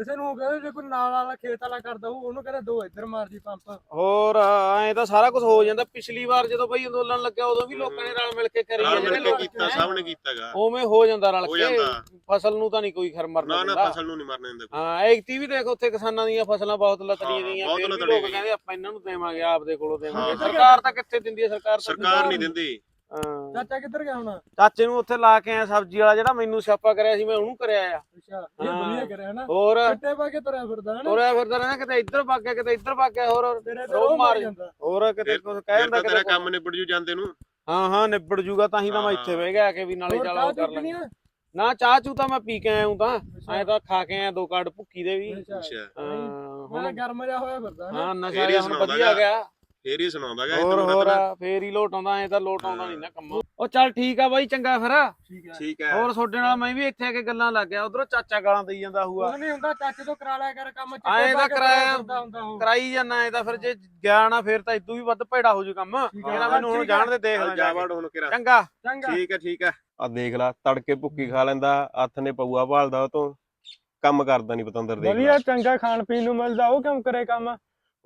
D: ਕਿਸੇ ਨੂੰ ਕਹਿੰਦੇ ਜੇ ਕੋਈ ਨਾਲ ਵਾਲਾ ਖੇਤ ਵਾਲਾ ਕਰਦਾ ਹੋਊ ਉਹਨੂੰ ਕਹਿੰਦੇ ਦੋ ਇੱਧਰ ਮਾਰ ਜੀ ਪੰਪ
A: ਹੋਰ ਐ ਤਾਂ ਸਾਰਾ ਕੁਝ ਹੋ ਜਾਂਦਾ ਪਿਛਲੀ ਵਾਰ ਜਦੋਂ ਬਈ ਅੰਦੋਲਨ ਲੱਗਿਆ ਉਦੋਂ ਵੀ ਲੋਕਾਂ ਨੇ ਰਲ ਮਿਲ ਕੇ ਕਰੀ ਜਾਂਦੇ
C: ਮਿਲ
A: ਨੇ
C: ਕੇ ਕੀਤਾ ਸਭ ਨੇ ਕੀਤਾਗਾ
A: ਉਵੇਂ ਹੋ ਜਾਂਦਾ ਰਲ ਕੇ। ਫਸਲ ਨੂੰ ਤਾਂ ਨਹੀਂ ਕੋਈ ਖਰ ਮਰਨਾ
C: ਨਾ ਨਾ ਫਸਲ ਨੂੰ ਨਹੀਂ ਮਰਨੇ ਦਿੰਦੇ ਕੋਈ।
A: ਹਾਂ ਐਕਟੀ ਵੀ ਦੇਖ ਉੱਥੇ ਕਿਸਾਨਾਂ ਦੀਆਂ ਫਸਲਾਂ ਬਹੁਤ ਲਤੜੀਆਂ ਗਈਆਂ
C: ਬਹੁਤ
A: ਫਿਰ ਲੋਕ। ਕਹਿੰਦੇ ਆਪਾਂ ਇਹਨਾਂ ਨੂੰ ਦੇਵਾਂਗੇ ਆਪਦੇ ਕੋਲੋਂ ਦੇਵਾਂਗੇ। ਸਰਕਾਰ ਤਾਂ ਕਿੱਥੇ ਦਿੰਦੀ ਹੈ ਸਰਕਾਰ ਤਾਂ
C: ਸਰਕਾਰ ਨਹੀਂ ਦਿੰਦੀ
A: ਹਾਂ।
D: ਚਾਚਾ ਕਿੱਧਰ ਗਿਆ ਹੁਣ?
A: ਚਾਚੇ ਨੂੰ ਉੱਥੇ ਲਾ ਕੇ ਆਇਆ ਸਬਜ਼ੀ ਵਾਲਾ ਜਿਹੜਾ ਮੈਨੂੰ ਸਿਆਪਾ ਕਰਿਆ ਸੀ ਮੈਂ ਉਹਨੂੰ ਕਰਿਆ ਆ।
D: ਅੱਛਾ ਇਹ। ਵਧੀਆ ਕਰਿਆ ਨਾ
A: ਹੋਰ?
D: ਕੱਟੇ ਪਾ ਕੇ ਤੁਰਿਆ ਫਿਰਦਾ ਹੈ ਨਾ
A: ਤੁਰਿਆ ਫਿਰਦਾ ਰਹਿੰਦਾ ਕਿਤੇ ਇੱਧਰ ਭੱਗ ਗਿਆ ਕਿਤੇ ਇੱਧਰ ਭੱਗ ਗਿਆ ਹੋਰ ਹੋਰ। ਰੋਹ ਮਾਰ
D: ਜਾਂਦਾ।
A: ਕਿਤੇ
C: ਫਿਰ-
A: ਕੁਝ ਕਹਿ
C: ਫੇਰ
A: ਦਿੰਦਾ
C: ਤਾਂ ਤੇਰਾ
A: ਕਿਤੇ
C: ਕੰਮ ਨਿਬੜ ਜੂ ਜਾਂਦੇ ਨੂੰ।
A: ਹਾਂ ਹਾਂ ਨਿਬੜ ਜੂਗਾ ਤਾਂ ਹੀ ਤਾਂ ਮੈਂ
C: ਹਾਂ,
A: ਇੱਥੇ ਬਹਿ ਗਿਆ ਕਿ ਵੀ ਨਾਲੇ ਚੱਲ ਉਹ ਕਰ
D: ਆ
A: ਨਾ ਚਾਹ ਚੂ ਤਾਂ ਮੈਂ ਪੀ ਕੇ ਆਇਆ ਹੂੰ ਤਾਂ। ਐਂ ਤਾਂ ਖਾ ਕੇ ਆਇਆ ਦੋ ਕਾਰਡ ਭੁੱਕੀ ਦੇ ਵੀ।
D: ਅੱਛਾ।
A: ਹਾਂ, ਹੁਣ
D: ਗਰਮ ਜਿਹਾ ਹੋਇਆ ਫਿਰਦਾ
A: ਹਾਂ ਨਸ਼ਾ ਜਿਹਾ ਹੁਣ ਵਧੀਆ। ਗਿਆ।
C: ਫੇਰ ਹੀ ਸੁਣਾਉਂਦਾਗਾ
A: ਹੋਰ ਹੋਰ ਫੇਰ ਹੀ ਲੋਟ ਆਉਂਦਾ ਐ ਤਾਂ ਲੋਟ ਆਉਂਦਾ ਨਹੀਂ ਨਾ ਕੰਮ। ਉਹ ਚੱਲ ਠੀਕ ਆ ਬਾਈ ਚੰਗਾ ਫਿਰ।
D: ਠੀਕ ਹੈ
C: ਠੀਕ ਹੈ
A: ਹੋਰ ਤੁਹਾਡੇ ਨਾਲ ਮੈਂ ਵੀ ਇੱਥੇ ਆ ਕੇ ਗੱਲਾਂ ਲੱਗ ਗਿਆ ਉਧਰੋਂ ਚਾਚਾ ਗਾਲਾਂ ਦੇਈ ਜਾਂਦਾ ਹੂਆ।
D: ਉਹ ਨਹੀਂ ਹੁੰਦਾ ਚਾਚੇ ਤੋਂ ਕਰਾ ਲਿਆ ਕਰ ਕੰਮ
A: ਆਏਂ
D: ਚਿੱਟੇ
A: ਤਾਂ
D: ਪਾ ਕੇ
A: ਕਰਾਇਆ-
D: ਹੁੰਦਾ ਉਹ।
A: ਕਰਾਈ ਜਾਂਦਾ ਐ ਤਾਂ ਫਿਰ ਜੇ ਗਿਆ ਨਾ ਫਿਰ ਤਾਂ ਇਦੋਂ ਵੀ ਵੱਧ ਭੇੜਾ ਹੋ ਜੂ ਕੰਮ। ਇਹਦਾ ਮੈਨੂੰ ਹੁਣ। ਜਾਣ ਦੇ ਦੇਖ ਲੈ ਜਾ ਕੇ।
C: ਹੁਣ ਕਿਰਾ।
A: ਚੰਗਾ।
D: ਚੰਗਾ।
C: ਠੀਕ ਹੈ ਠੀਕ ਹੈ ਆ ਦੇਖ ਲੈ ਤੜਕੇ ਭੁੱਕੀ ਖਾ ਲੈਂਦਾ ਹੱਥ ਨੇ ਪਊਆ ਭਾਲਦਾ ਉਹ ਤੋਂ। ਕੰਮ ਕਰਦਾ ਨਹੀਂ ਪਤੰਦਰ ਦੇਖ ਲੈ।
D: ਵਧੀਆ ਚੰਗਾ ਖਾਣ ਪੀਣ ਨੂੰ ਮਿਲਦਾ ਉਹ ਕਿਉਂ ਕਰੇ ਕੰਮ?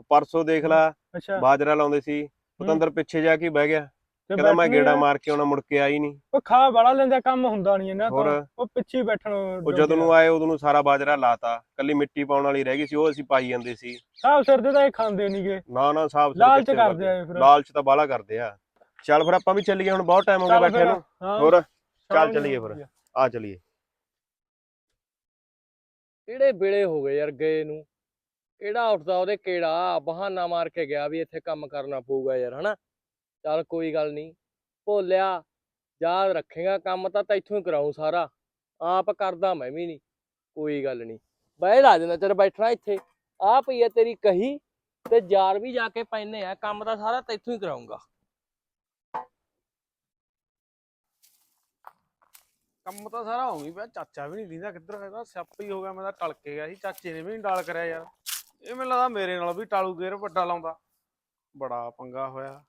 C: ਪਰਸੋਂ ਦੇਖ ਲੈ
D: ਅੱਛਾ।
C: ਬਾਜਰਾ ਲਾਉਂਦੇ ਸੀ ਪਤੰਦਰ ਪਿੱਛੇ ਜਾ ਕੇ ਬਹਿ ਗਿਆ। ਕਹਿੰਦਾ ਮੈਂ ਗੇੜਾ। ਮਾਰ ਕੇ ਆਉਣਾ ਮੁੜ ਕੇ ਆਈ ਨਹੀਂ।
D: ਉਹ ਖਾ ਬੜਾ ਲੈਂਦਾ ਕੰਮ ਹੁੰਦਾ ਨਹੀਂ ਇਹਨਾਂ ਤੋਂ। ਉਹ ਪਿੱਛੇ ਬੈਠਣ
C: ਉਹ ਜਦੋਂ ਨੂੰ ਆਏ ਉਦੋਂ ਨੂੰ ਸਾਰਾ ਬਾਜਰਾ ਲਾਤਾ। ਕੱਲੀ ਮਿੱਟੀ ਪਾਉਣ ਵਾਲੀ ਰਹਿ ਗਈ ਸੀ ਉਹ ਅਸੀਂ ਪਾਈ ਜਾਂਦੇ ਸੀ।
D: ਸਾਹ ਸਿਰ ਦੇ ਤਾਂ ਇਹ ਖਾਂਦੇ ਨਹੀਂਗੇ
C: ਨਾ ਨਾ ਸਾਫ਼
D: ਲਾਲਚ ਕਰਦੇ ਆ ਫਿਰ।
C: ਲਾਲਚ ਤਾਂ ਬਾਲਾ ਕਰਦੇ ਆ। ਚੱਲ ਫਿਰ ਆਪਾਂ ਵੀ ਚੱਲੀਏ ਹੁਣ ਬਹੁਤ ਟਾਈਮ ਹੋ ਗਿਆ
D: ਚੱਲ
C: ਬੈਠੇ ਨੂੰ। ਹੋਰ? ਚੱਲ ਚੱਲੀਏ ਫਿਰ। ਆ ਚੱਲੀਏ।
B: ਕਿਹੜੇ ਵੇਲੇ ਹੋ ਗਏ ਯਾਰ ਗਏ ਨੂੰ? ਕਿਹੜਾ ਉੱਠਦਾ ਉਹਦੇ ਕਿਹੜਾ? ਬਹਾਨਾ ਮਾਰ ਕੇ ਗਿਆ ਵੀ ਇੱਥੇ ਕੰਮ ਕਰਨਾ ਪਊਗਾ ਯਾਰ, ਹਨਾ? ਚੱਲ ਕੋਈ ਗੱਲ ਨਹੀਂ। ਭੋਲਿਆ, ਯਾਦ ਰੱਖੇਗਾ ਕੰਮ ਤਾਂ ਤੈਥੋਂ ਹੀ ਕਰਾਉਂ ਸਾਰਾ। ਆਪ ਕਰਦਾ ਮੈਂ ਵੀ ਨਹੀਂ। ਕੋਈ ਗੱਲ ਨਹੀਂ। ਬਹਿ ਲਾ ਜਿੰਨਾ ਚਿਰ ਬੈਠਣਾ ਇੱਥੇ। ਆ ਪਈ ਆ ਤੇਰੀ ਕਹੀ ਤੇ ਯਾਰ ਵੀ ਜਾ ਕੇ ਪੈਨੇ ਆ। ਕੰਮ ਤਾਂ ਸਾਰਾ ਤੈਥੋਂ ਹੀ ਕਰਾਉਂਗਾ
A: ਕੰਮ ਤਾਂ ਸਾਰਾ ਹੋ ਗਈ ਪਿਆ। ਚਾਚਾ ਵੀ ਨਹੀਂ ਦਿੰਦਾ ਕਿੱਧਰ ਹੈਗਾ? ਸਿਆਪਾ ਹੀ ਹੋ ਗਿਆ। ਮੈਂ ਤਾਂ ਟਲ ਕੇ ਗਿਆ ਸੀ। ਚਾਚੇ ਨੇ ਵੀ ਨਹੀਂ ਡਾਲ ਕਰਿਆ ਯਾਰ। ਇਹ ਮੈਨੂੰ ਲੱਗਦਾ ਮੇਰੇ ਨਾਲ ਵੀ ਟਾਲੂ ਗੇਰ ਵੱਡਾ ਲਾਉਂਦਾ। ਬੜਾ ਪੰਗਾ ਹੋਇਆ।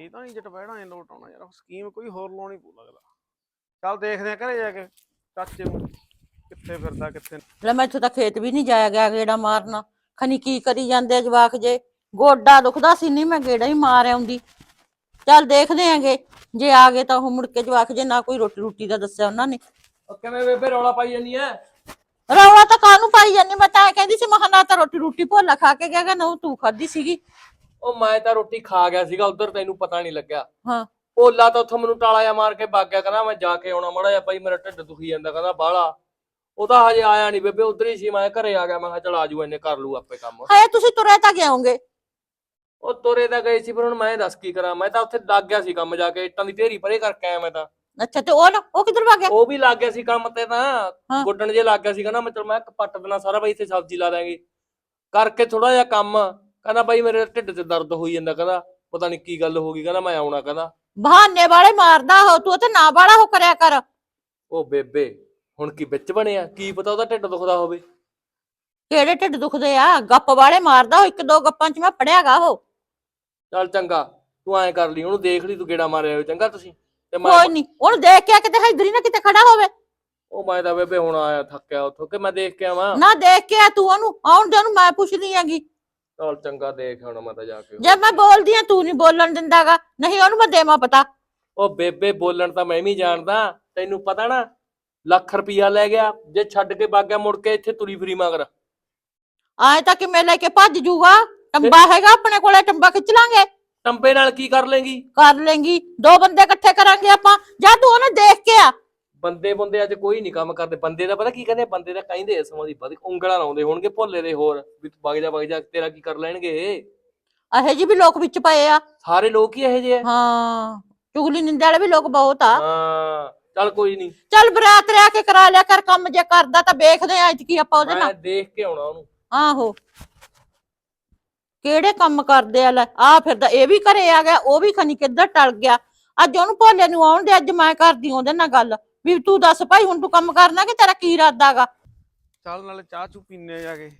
A: ਇਹ ਤਾਂ ਨਹੀਂ ਜਟ ਬਹਿਣਾ ਇਹ ਲੋਟ ਆਉਣਾ ਯਾਰ ਸਕੀਮ ਕੋਈ ਹੋਰ ਲਾਉਣੀ ਪਊ ਲੱਗਦਾ। ਚੱਲ ਦੇਖਦੇ ਆ ਘਰੇ ਜਾ ਕੇ ਚਾਚੇ ਨੂੰ ਕਿੱਥੇ ਫਿਰਦਾ ਕਿੱਥੇ।
E: ਲੈ ਮੈਥੋਂ ਤਾਂ ਖੇਤ ਵੀ ਨਹੀਂ ਜਾਇਆ ਗਿਆ ਗੇੜਾ ਮਾਰਨਾ। ਖਨੀ ਕੀ ਕਰੀ ਜਾਂਦੇ ਆ ਜਵਾਕ ਜੇ? ਗੋਡਾ ਦੁਖਦਾ ਸੀ ਨਹੀਂ ਮੈਂ ਗੇੜਾ ਹੀ ਮਾਰ ਆਉਂਦੀ। ਚੱਲ ਦੇਖਦੇ ਆਂਗੇ ਜੇ ਆ ਗਏ ਤਾਂ ਉਹ ਮੁੜ ਕੇ ਜਵਾਕ ਜੇ ਨਾ ਕੋਈ ਰੋਟੀ ਰੋਟੀ ਦਾ ਦੱਸਿਆ ਉਹਨਾਂ ਨੇ।
B: ਉਹ ਕਿਵੇਂ ਬੇਬੇ ਰੌਲਾ ਪਾਈ ਜਾਂਦੀ ਐ?
E: ਰੌਲਾ ਤਾਂ ਕਾਹਨੂੰ ਪਾਈ ਜਾਂਦੀ? ਮੈਂ ਤਾਂ ਐਂ ਕਹਿੰਦੀ ਸੀ ਮਹਾਂ ਨਾ ਤਾਂ ਰੋਟੀ ਰੋਟੀ ਭੋਲਾ ਖਾ ਕੇ ਗਿਆ ਗਾ ਨਾ ਉਹ ਤੂੰ ਖਾਧੀ ਸੀਗੀ।
B: ਉਹ ਮੈਂ ਤਾਂ ਰੋਟੀ ਖਾ ਗਿਆ ਸੀਗਾ ਉਧਰ ਤੈਨੂੰ ਪਤਾ ਨਹੀਂ ਲੱਗਿਆ।
E: ਹਾਂ।
B: ਭੋਲਾ ਤਾਂ ਉੱਥੋਂ ਮੈਨੂੰ ਟਾਲਾ ਜਾ ਮਾਰ ਕੇ ਭੱਗ ਗਿਆ ਕਹਿੰਦਾ ਮੈਂ ਜਾ ਕੇ ਆਉਣਾ ਮੜਾ ਜਾ ਭਾਈ ਮੇਰਾ ਢਿੱਡ ਦੁਖੀ ਜਾਂਦਾ ਕਹਿੰਦਾ ਬਾਹਲਾ। ਉਹ ਤਾਂ ਹਜੇ ਆਇਆ ਨਹੀਂ ਬੇਬੇ ਉਧਰ ਹੀ ਸੀ ਮੈਂ ਘਰੇ ਆ ਗਿਆ ਮੈਂ ਕਿਹਾ ਚਲ ਆਜੂ ਇਹਨੇ ਕਰ ਲੂ ਆਪੇ ਕੰਮ।
E: ਹਾਏ ਤੁਸੀਂ ਤੁਰੇ ਤਾਂ ਗਏ? ਹੋਗੇ
B: ਉਹ ਤੋਰੇ ਤਾਂ ਗਏ ਸੀ ਪਰ ਹੁਣ ਮੈਂ ਦੱਸ ਕੀ ਕਰਾਂ ਮੈਂ ਤਾਂ ਉੱਥੇ ਲੱਗ ਗਿਆ ਸੀ ਕੰਮ ਜਾ ਕੇ ਇੱਟਾਂ ਦੀ ਢੇਰੀ ਪਰੇ ਕਰਕੇ ਆਇਆ ਮੈਂ ਤਾਂ।
E: ਅੱਛਾ ਤੇ ਉਹ ਨਾ ਉਹ ਕਿੱਧਰ ਭੱਗ ਗਿਆ?
B: ਉਹ ਵੀ ਲੱਗ ਗਿਆ ਸੀ ਕੰਮ ਤੇ ਤਾਂ।
E: ਹਾਂ।
B: ਗੁੱਡਣ ਜੇ ਲੱਗ ਗਿਆ ਸੀ ਕਹਿੰਦਾ ਮੈਂ ਚਲ ਮੈਂ ਕਿਹਾ ਪੱਟ ਦੇਣਾ ਸਾਰਾ ਬਾਈ ਇੱਥੇ ਸਬਜ਼ੀ ਲਾ ਦਾਂਗੇ ਕਰਕੇ ਥੋੜਾ ਜਿਹਾ ਕੰਮ ਕਹਿੰਦਾ ਬਾਈ ਮੇਰੇ ਢਿੱਡ 'ਚ ਦਰਦ ਹੋਈ ਜਾਂਦਾ ਕਹਿੰਦਾ ਪਤਾ ਨਹੀਂ ਕੀ ਗੱਲ ਹੋ ਗਈ ਕਹਿੰਦਾ ਮੈਂ ਆਉਣਾ ਕਹਿੰਦਾ।
E: ਬਹਾਨੇ ਵਾਲੇ ਮਾਰਦਾ ਹੋ ਤੂੰ ਤੇ ਨਾ ਬਾੜਾ ਹੋ ਕਰਿਆ ਕਰ।
B: ਉਹ ਬੇਬੇ ਹੁਣ ਕੀ ਵਿੱਚ ਬਣਿਆ? ਕੀ ਪਤਾ ਉਹਦਾ ਢਿੱਡ ਦੁਖਦਾ ਹੋਵੇ।
E: ਕਿਹੜੇ ਢਿੱਡ ਦੁਖਦੇ ਆ? ਗੱਪ ਵਾਲੇ ਮਾਰਦਾ ਉਹ ਇੱਕ ਦੋ ਗੱਪਾਂ ਚ ਮੈਂ ਪੜਿਆਗਾ ਉਹ।
B: ਚੱਲ ਚੰਗਾ ਤੂੰ ਐਂ ਕਰ ਲਈ ਉਹਨੂੰ ਦੇਖ ਲਈ ਤੂੰ ਗੇੜਾ ਮਾਰਿਆ ਹੋਇਆ ਚੰਗਾ ਤੁਸੀਂ? ਤੇ ਮੈਂ
E: ਕੋਈ ਨਹੀਂ ਉਹਨੂੰ ਦੇਖ ਕੇ ਆ ਕਿਤੇ ਇਧਰ ਹੀ ਨਾ ਕਿਤੇ ਖੜਾ ਹੋਵੇ।
B: ਉਹ ਮੈਂ ਤਾਂ ਬੇਬੇ ਹੁਣ ਆਇਆ ਥੱਕਿਆ ਉੱਥੋਂ ਕਿ ਮੈਂ ਦੇਖ ਕੇ ਆਵਾਂ?
E: ਨਾ ਦੇਖ ਕੇ ਆ ਤੂੰ ਉਹਨੂੰ ਆਉਣ ਦੇ ਉਹਨੂੰ ਮੈਂ ਪੁੱਛਦੀ ਆਂਗੀ
B: ਚੱਲ ਚੰਗਾ ਦੇਖ ਹੁਣ ਮੈਂ ਤਾਂ ਜਾ ਕੇ
E: ਜੇ ਮੈਂ ਬੋਲਦੀ ਆ ਤੂੰ ਨਹੀਂ ਬੋਲਣ ਦਿੰਦਾਗਾ ਨਹੀਂ ਉਹਨੂੰ ਮੈਂ ਦੇਵਾਂ ਪਤਾ।
B: ਉਹ ਬੇਬੇ ਬੋਲਣ ਤਾਂ ਮੈਂ ਵੀ ਜਾਣਦਾ ਤੈਨੂੰ ਪਤਾ ਨਾ ਲੱਖ ਰੁਪਈਆ ਲੈ ਗਿਆ ਜੇ ਛੱਡ ਕੇ ਵਗ ਗਿਆ ਮੁੜ ਕੇ ਇੱਥੇ ਤੁਰੀ ਫਿਰੀ ਮਗਰ।
E: ਆਏ ਤਾਂ ਕਿਵੇਂ ਲੈ ਕੇ ਭੱਜ ਜੂਗਾ? ਟੰਬਾ ਹੈਗਾ ਆਪਣੇ ਕੋਲੇ ਟੰਬਾ ਖਿੱਚ ਲਾਂਗੇ।
B: ਟੰਬੇ ਨਾਲ ਕੀ ਕਰ ਲੇਗੀ?
E: ਕਰ ਲੇਂਗੀ। ਦੋ ਬੰਦੇ ਇਕੱਠੇ ਕਰਾਂਗੇ ਆਪਾਂ। ਜਾਂ ਤੂੰ ਉਹਨੂੰ ਦੇਖ ਕੇ ਆ।
B: ਬੰਦੇ ਬੰਦੇ ਅੱਜ ਕੋਈ ਨਹੀਂ ਕੰਮ ਕਰਦੇ। ਬੰਦੇ ਦਾ ਪਤਾ ਕੀ ਕਹਿੰਦੇ ਬੰਦੇ ਦਾ ਕਹਿੰਦੇ ਇਸ ਦੀ ਬਦ ਉਂਗਲਾਂ ਲਾਉਂਦੇ ਹੋਣਗੇ ਭੋਲੇ ਦੇ ਹੋਰ। ਵੀ ਤੂੰ ਵਗ ਜਾ ਵਗ ਜਾ। ਤੇਰਾ ਕੀ ਕਰ ਲੈਣਗੇ?
E: ਇਹੋ ਜਿਹੇ ਵੀ ਲੋਕ ਵਿੱਚ ਪਏ ਆ।
B: ਸਾਰੇ ਲੋਕ ਹੀ ਇਹੋ ਜਿਹੇ ਆ।
E: ਹਾਂ। ਚੁਗਲੀ ਨਿੰਦੇ ਵਾਲੇ ਵੀ ਲੋਕ ਬਹੁਤ ਆ।
B: ਹਾਂ। ਚੱਲ ਕੋਈ ਨਹੀਂ।
E: ਚੱਲ ਬਰਾਤ ਰਿਆ ਕੇ ਕਰਾ ਲਿਆ ਕਰ। ਕੰਮ ਜੇ ਕਰਦਾ ਤਾਂ ਵੇਖਦੇ ਆ ਅੱਜ ਕੀ ਆਪਾਂ ਉਹਦੇ ਨਾਲ।
B: ਮੈਂ ਦੇਖ ਕੇ ਆਉਣਾ ਉਹਨੂੰ।
E: ਆਹੋ। ਕਿਹੜੇ ਕੰਮ ਕਰਦੇ ਆ ਲੈ? ਆ ਫਿਰਦਾ ਇਹ ਵੀ ਘਰੇ ਆ ਗਿਆ ਉਹ ਵੀ ਖਨੀ ਕਿੱਧਰ ਟਲ ਗਿਆ? ਅੱਜ ਉਹਨੂੰ ਭੋਲੇ ਨੂੰ ਆਉਣ ਦੇ ਅੱਜ ਮੈਂ ਕਰਦੀ ਉਹਦੇ ਨਾਲ ਗੱਲ। ਵੀ ਤੂੰ ਦੱਸ ਭਾਈ ਹੁਣ ਤੂੰ ਕੰਮ ਕਰਨਾ ਕਿ ਤੇਰਾ ਕੀ ਇਰਾਦਾਗਾ
A: ਚੱਲ ਨਾਲੇ ਚਾਹ ਚੂ ਪੀਨੇ ਜਾ ਕੇ।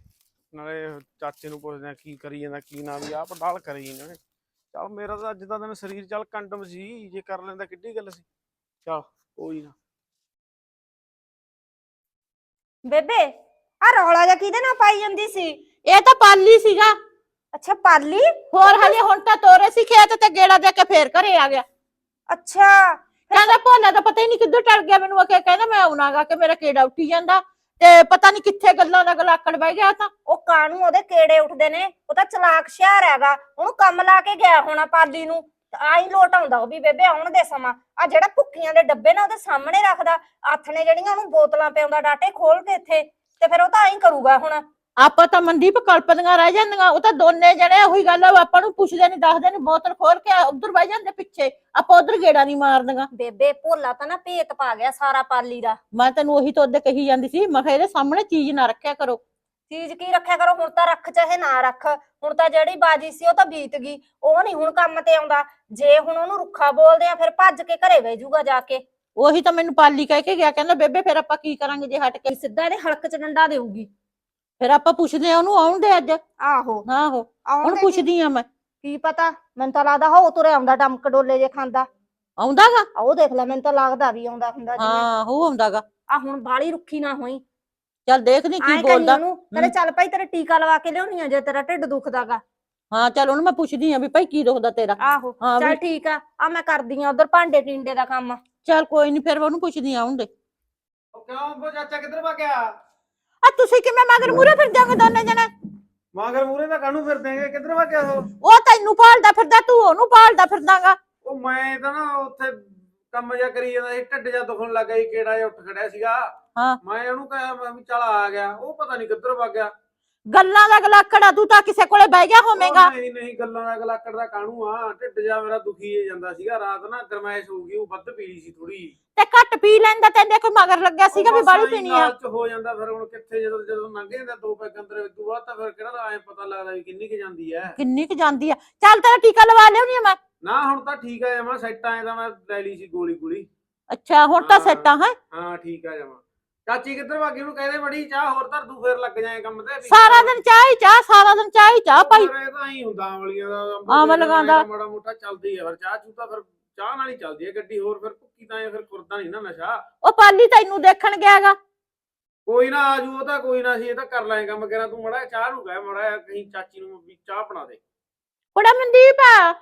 A: ਨਾਲੇ ਚਾਚੇ ਨੂੰ ਪੁੱਛਦੇ ਆ ਕੀ ਕਰੀ ਜਾਂਦਾ ਕੀ ਨਾ ਵੀ ਆਪ ਡਾਲ ਕਰੀ ਇਹਨਾਂ ਨੇ। ਚੱਲ ਮੇਰਾ ਤਾਂ ਅੱਜ ਦਾ ਦਿਨ ਸਰੀਰ ਚੱਲ ਕੰਡਮ ਸੀ ਜੇ ਕਰ ਲੈਂਦਾ ਕਿੱਡੀ ਗੱਲ ਸੀ। ਚੱਲ ਕੋਈ ਨਾ।
F: ਬੇਬੇ ਆ ਰੌਲਾ ਜਿਹਾ ਕਿਹਦੇ ਨਾਲ ਪਾਈ ਜਾਂਦੀ ਸੀ?
E: ਇਹ ਤਾਂ ਪਾਲੀ ਸੀਗਾ।
F: ਅੱਛਾ ਪਾਲੀ?
E: ਹੋਰ ਹਲੇ ਹੁਣ ਤਾਂ ਤੋਰੇ ਸੀ ਖੇਤ ਤੇ ਗੇੜਾ ਦੇ ਕੇ ਫੇਰ ਘਰੇ ਆ ਗਿਆ।
F: ਅੱਛਾ।
E: ਕਹਿੰਦਾ ਭੋਲਾ ਦਾ ਪਤਾ ਹੀ ਨਹੀਂ ਕਿੱਧਰ ਟਲ ਗਿਆ ਮੈਨੂੰ ਆਖਿਆ ਕਹਿੰਦਾ ਮੈਂ ਆਉਣਾਗਾ ਕਿ ਮੇਰਾ ਕੀੜਾ ਉੱਠੀ ਜਾਂਦਾ। ਤੇ ਪਤਾ ਨਹੀਂ ਕਿੱਥੇ ਗੱਲਾਂ ਦਾ ਗਲਾਕੜ ਬਹਿ ਗਿਆ ਤਾਂ।
F: ਉਹ ਕਾਣੂ ਉਹਦੇ ਕਿਹੜੇ ਉੱਠਦੇ ਨੇ? ਉਹ ਤਾਂ ਚਲਾਕ ਸ਼ਹਿਰ ਹੈਗਾ। ਉਹਨੂੰ ਕੰਮ ਲਾ ਕੇ ਗਿਆ ਹੋਣਾ ਪਾਲੀ ਨੂੰ। ਆਈ ਲੋਟ ਆਉਂਦਾ ਉਹ ਵੀ ਬੇਬੇ ਆਉਣ ਦੇ ਸਮਾਂ। ਆ ਜਿਹੜਾ ਭੁੱਖੀਆਂ ਦੇ ਡੱਬੇ ਨਾ ਉਹਦੇ ਸਾਹਮਣੇ ਰੱਖਦਾ। ਹੱਥ ਨੇ ਜਿਹੜੀਆਂ ਉਹਨੂੰ ਬੋਤਲਾਂ ਪਿਆਉਂਦਾ ਡਾਟੇ ਖੋਲ ਕੇ ਇੱਥੇ। ਤੇ ਫਿਰ ਉਹ ਤਾਂ ਐਂ ਕਰੂਗਾ ਹੁਣ।
E: ਆਪਾਂ ਤਾਂ ਮਨਦੀਪ ਕਲਪਦੀਆਂ ਰਹਿ ਜਾਂਦੀਆਂ ਉਹ ਤਾਂ ਦੋਨੇ ਜਣੇ ਉਹੀ ਗੱਲ ਆ ਆਪਾਂ ਨੂੰ ਪੁੱਛਦੇ ਨਹੀਂ ਦੱਸਦੇ ਨਹੀਂ ਬੋਤਲ ਖੋਲ ਕੇ ਉਧਰ ਬਹਿ ਜਾਂਦੇ ਪਿੱਛੇ ਆਪਾਂ ਉਧਰ ਗੇੜਾ ਨਹੀਂ ਮਾਰਦੀਆਂ
F: ਬੇਬੇ ਭੋਲਾ ਤਾਂ ਨਾ ਭੇਤ ਪਾ ਗਿਆ ਸਾਰਾ ਪਾਲੀ ਦਾ।
E: ਮੈਂ ਤੈਨੂੰ ਉਹੀ ਤਾਂ ਉਹਦੇ ਕਹੀ ਜਾਂਦੀ ਸੀ ਮੈਂ ਕਿਹਾ ਇਹਦੇ ਸਾਹਮਣੇ ਚੀਜ਼ ਨਾ ਰੱਖਿਆ ਕਰੋ।
F: ਚੀਜ਼ ਕੀ ਰੱਖਿਆ ਕਰੋ ਹੁਣ ਤਾਂ ਰੱਖ ਚਾਹੇ ਨਾ ਰੱਖ ਹੁਣ ਤਾਂ ਜਿਹੜੀ ਬਾਜੀ ਸੀ ਉਹ ਤਾਂ ਬੀਤ ਗਈ ਉਹ ਨਹੀਂ ਹੁਣ ਕੰਮ ਤੇ ਆਉਂਦਾ। ਜੇ ਹੁਣ ਉਹਨੂੰ ਰੁੱਖਾ ਬੋਲਦੇ ਆ ਫਿਰ ਭੱਜ ਕੇ ਘਰੇ ਬਹਿ ਜਾਊਗਾ ਜਾ ਕੇ।
E: ਉਹੀ ਤਾਂ ਮੈਨੂੰ ਪਾਲੀ ਕਹਿ ਕੇ ਗਿਆ ਕਹਿੰਦਾ ਬੇਬੇ ਫਿਰ ਆਪਾਂ ਕੀ ਕਰਾਂਗੇ ਜੇ ਹਟ ਕੇ।
F: ਸਿੱਧਾ ਇਹਦੇ ਹਲਕ ਚ ਡੰਡਾ ਦੇਊਗੀ।
E: ਫਿਰ ਆਪਾਂ ਪੁੱਛਦੇ ਆ ਉਹਨੂੰ ਆਉਣ ਦੇ ਅੱਜ?
F: ਆਹੋ।
E: ਆਹੋ।
F: ਆਉਣ
E: ਹੁਣ
F: ਦੇ ਕੀ-
E: ਪੁੱਛਦੀ ਆ ਮੈਂ।
F: ਕੀ ਪਤਾ? ਮੈਨੂੰ ਤਾਂ ਲੱਗਦਾ ਹੋ ਤੁਰੇ ਆਉਂਦਾ ਡਮਕ ਡੋਲੇ ਜੇ ਖਾਂਦਾ।
E: ਆਉਂਦਾਗਾ?
F: ਆ ਉਹ ਦੇਖ ਲੈ ਮੈਨੂੰ ਤਾਂ ਲੱਗਦਾ ਵੀ ਆਉਂਦਾ ਹੁੰਦਾ ਜਿਵੇਂ।
E: ਹਾਂ ਉਹ ਆਉਂਦਾਗਾ।
F: ਆ ਹੁਣ ਬਾਲੀ ਰੁੱਖੀ ਨਾ ਹੋਈ।
E: ਚੱਲ ਦੇਖਦੀ ਕੀ
F: ਐਂ
E: ਬੋਲਦਾ।
F: ਉਹਨੂੰ ਕਹਿੰਦੇ ਚੱਲ ਭਾਈ ਤੇਰਾ ਟੀਕਾ ਲਵਾ ਕੇ ਲਿਆਉਣੀ ਆ ਜੇ ਤੇਰਾ ਢਿੱਡ ਦੁਖਦਾਗਾ।
E: ਹਾਂ ਚੱਲ ਉਹਨੂੰ ਮੈਂ ਪੁੱਛਦੀ ਆ ਵੀ ਭਾਈ ਕੀ ਦੁਖਦਾ ਤੇਰਾ।
F: ਆਹੋ
E: ਹਾਂ
F: ਚੱਲ
E: ਵੀ
F: ਠੀਕ ਆ ਆ ਮੈਂ ਕਰਦੀ ਆ ਉਧਰ ਭਾਂਡੇ ਟਿੰਡੇ ਦਾ ਕੰਮ।
E: ਚੱਲ ਕੋਈ ਨਹੀਂ ਫਿਰ ਉਹਨੂੰ ਪੁੱਛਦੀ ਆ ਆਉਣ ਦੇ।
A: ਉਹ ਕਿਉਂ ਬੋ ਚਾਚਾ ਕਿੱਧਰ ਭਾ ਗਿਆ?
E: ਆ ਤੁਸੀਂ ਕਿਵੇਂ ਮਗਰ ਮੂਰੇ ਫਿਰ ਜਾਓਗੇ ਦੋਨੇ ਜਣੇ?
A: ਮਾਗਰ ਮੂਰੇ ਦਾ ਕਾਹਨੂੰ ਫਿਰਦੇਗੇ ਕਿੱਧਰ ਭਾ ਗਿਆ ਉਹ?
E: ਉਹ ਤੈਨੂੰ ਭਾਲਦਾ ਫਿਰਦਾ ਤੂੰ ਉਹਨੂੰ ਭਾਲਦਾ ਫਿਰਦਾਗਾ।
A: ਉਹ ਮੈਂ ਤਾਂ ਨਾ ਉੱਥੇ ਕੰਮ ਜਿਹਾ ਕਰੀ ਜਾਂਦਾ ਸੀ ਢਿੱਡ ਜਿਹਾ ਦੁਖਣ ਲੱਗਾ ਸੀ ਕਿਹੜਾ ਜਿਹਾ ਉੱਠ ਖੜਿਆ ਸੀਗਾ।
E: ਹਾਂ।
A: ਮੈਂ ਉਹਨੂੰ ਕਿਹਾ ਮੈਂ ਵੀ ਚੱਲ ਆ ਗਿਆ। ਉਹ ਪਤਾ ਨਹੀਂ ਕਿੱਧਰ ਭੱਗ ਗਿਆ।
E: ਗੱਲਾਂ ਦਾ ਗਲਾਕੜਾ ਤੂੰ ਤਾਂ ਕਿਸੇ ਕੋਲੇ ਬਹਿ ਗਿਆ ਹੋਵੇਂਗਾ।
A: ਉਹ ਨਹੀਂ ਨਹੀਂ ਗੱਲਾਂ ਦਾ ਗਲਾਕੜ ਦਾ ਕਾਹਨੂੰ ਆ? ਢਿੱਡ ਜਿਹਾ ਮੇਰਾ ਦੁਖੀ ਹੀ ਜਾਂਦਾ ਸੀਗਾ ਰਾਤ ਨਾ ਗਰਮੈਸ਼ ਹੋ ਗਈ ਉਹ ਵੱਧ ਪੀਲੀ ਸੀ ਥੋੜੀ
E: ਤੇ ਘੱਟ ਪੀ ਲੈਂਦਾ ਤੈਨੂੰ ਕੋਈ ਮਗਰ ਲੱਗਿਆ ਸੀਗਾ ਵੀ ਬਾਲੂ ਪੀਣੀ ਆ?
A: ਚ ਹੋ ਜਾਂਦਾ ਫਿਰ ਹੁਣ ਕਿੱਥੇ ਜਦੋਂ ਜਦੋਂ ਲੰਘੇ ਜਾਂਦਾ ਦੋ ਪੈਗ ਅੰਦਰ ਇਦੋਂ ਬਾਅਦ ਤਾਂ ਫਿਰ ਕਿਹੜਾ ਐ ਪਤਾ ਲੱਗਦਾ ਵੀ ਕਿੰਨੀ ਕੁ ਜਾਂਦੀ ਐ।
E: ਕਿੰਨੀ ਕੁ ਜਾਂਦੀ ਆ। ਚੱਲ ਤੇਰਾ ਟੀਕਾ ਲਵਾ ਲਿਆਉਣੀ ਆ ਮੈਂ।
A: ਨਾ ਹੁਣ ਤਾਂ ਠੀਕ ਆ ਮੈਂ ਸੈੱਟ ਆਏ ਤਾਂ ਮੈਂ ਲੈ ਲਈ ਸੀ ਗੋਲੀ ਗੋਲੀ
E: ਅੱਛਾ ਹੁਣ ਤਾਂ
A: ਹਾਂ।
E: ਸੈੱਟ ਆ ਹੈ?
A: ਹਾਂ ਠੀਕ ਆ ਜਾਵਾਂ ਚਾਚੀ ਕਿੱਧਰ ਵਾਗੀ ਉਹਨੂੰ ਕਹਦੇ ਬੜੀ ਚਾਹ ਹੋਰ ਧਰ ਦੂ ਫੇਰ ਲੱਗ ਜਾਏ ਕੰਮ ਤੇ ਵੀ।
E: ਸਾਰਾ ਦਿਨ ਚਾਹ ਹੀ ਚਾਹ ਸਾਰਾ ਦਿਨ ਚਾਹ ਹੀ ਚਾਹ ਭਾਈ।
A: ਇਹ ਤਾਂ ਹੀ ਹੁੰਦਾ ਆਮਲੀਆਂ ਦਾ
E: ਆਮਲੀਆਂ ਦਾ।
A: ਮਾੜਾ ਮੋਟਾ ਚੱਲਦੀ ਹੈ ਫਿਰ ਚਾਹ ਚੂ ਤਾਂ ਫਿਰ ਚਾਹ ਨਾਲ ਹੀ ਚੱਲਦੀ ਹੈ ਗੱਡੀ ਹੋਰ ਫਿਰ ਭੁੱਕੀ ਤਾਂ ਇਹ ਫਿਰ ਕੁਰਦਾ ਨਹੀਂ ਨਾ ਨਸ਼ਾ।
E: ਉਹ ਪਾਲੀ ਤੈਨੂੰ ਦੇਖਣ ਗਿਆਗਾ
A: ਕੋਈ ਨਾ ਆਜੂ ਉਹ ਤਾਂ ਕੋਈ ਨਾ ਸੀ ਇਹ ਤਾਂ ਕਰ ਲਾਂਗੇ ਕੰਮ ਕਰਾਂ ਤੂੰ ਮੜਾ ਚਾਹ ਨੂੰ ਕਹਿ ਮੜਾ ਕਹੀਂ ਚਾਚੀ ਨੂੰ ਵੀ ਚਾਹ ਬਣਾ ਦੇ।
E: ਕੁੜਾ ਮਨਦੀਪ ਆ।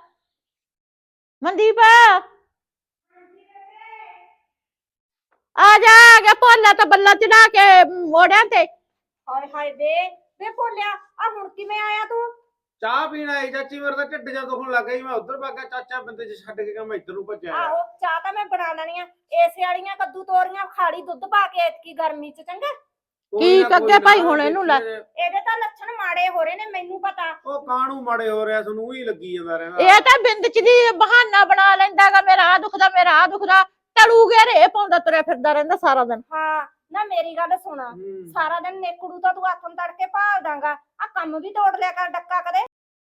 E: ਮਨਦੀਪ ਆ ਜਾ ਆ ਗਿਆ ਭੋਲਾ ਤਾਂ ਬੱਲਾ ਚੜਾ ਕੇ ਮੋੜਿਆਂ ਤੇ।
F: ਹਾਏ ਹਾਏ ਵੇ ਵੇ ਭੋਲਿਆ ਆ ਹੁਣ ਕਿਵੇਂ ਆਇਆ ਤੂੰ?
A: ਚਾਹ ਪੀਣ ਆਈ ਚਾਚੀ ਮੇਰੇ ਤਾਂ ਢਿੱਡ ਜਾ ਦੁਖਣ ਲੱਗ ਗਈ ਮੈਂ ਉਧਰ ਭਾਗਾ ਚਾਚਾ ਬੰਦੇ ਚ ਛੱਡ ਕੇ ਮੈਂ ਇੱਧਰ ਨੂੰ ਭੱਜਿਆ।
F: ਆਹੋ ਚਾਹ ਤਾਂ ਮੈਂ ਬਣਾ ਲੈਣੀ ਆ। ਏਸੇ ਵਾਲੀਆਂ ਕੱਦੂ ਤੋਰੀਆਂ ਖਾੜੀ ਦੁੱਧ ਪਾ ਕੇ ਐਤਕੀ ਗਰਮੀ ਚ ਚੰਗਾ?
A: ਕੋਈ
E: ਕੀ
A: ਨਾ,
E: ਕਰਦੇ
A: ਕੋਈ ਨਾ,
E: ਭਾਈ ਹੁਣ ਇਹਨੂੰ ਲੈ-।
F: ਇਹਦੇ ਤਾਂ ਲੱਛਣ ਮਾੜੇ ਹੋ ਰਹੇ ਨੇ ਮੈਨੂੰ ਪਤਾ।
A: ਉਹ ਕਾਣੂ ਮਾੜੇ ਹੋ ਰਿਹਾ ਤੁਹਾਨੂੰ ਹੀ ਲੱਗੀ ਜਾਂਦਾ ਰਹਿੰਦਾ
E: ਇਹ ਤਾਂ ਬਿੰਦ ਚ ਦੀ ਬਹਾਨਾ ਬਣਾ ਲੈਂਦਾਗਾ ਮੇਰਾ ਆ ਦੁਖਦਾ ਮੇਰਾ ਆ ਦੁਖਦਾ। ਟਲੂ ਗਿਆ ਰੇ ਪਾਉਂਦਾ ਤੁਰਿਆ ਫਿਰਦਾ ਰਹਿੰਦਾ ਸਾਰਾ ਦਿਨ।
F: ਹਾਂ ਨਾ ਮੇਰੀ ਗੱਲ ਸੁਣ।
A: ਹੂੰ।
F: ਸਾਰਾ ਦਿਨ ਨੇਕੜੂ ਤਾਂ ਤੂੰ ਹੱਥੋਂ ਤੜਕੇ ਭਾਲ ਦਾਂਗਾ ਆ ਕੰਮ ਵੀ ਤੋੜ ਲਿਆ ਕਰ ਡੱਕਾ ਕਦੇ।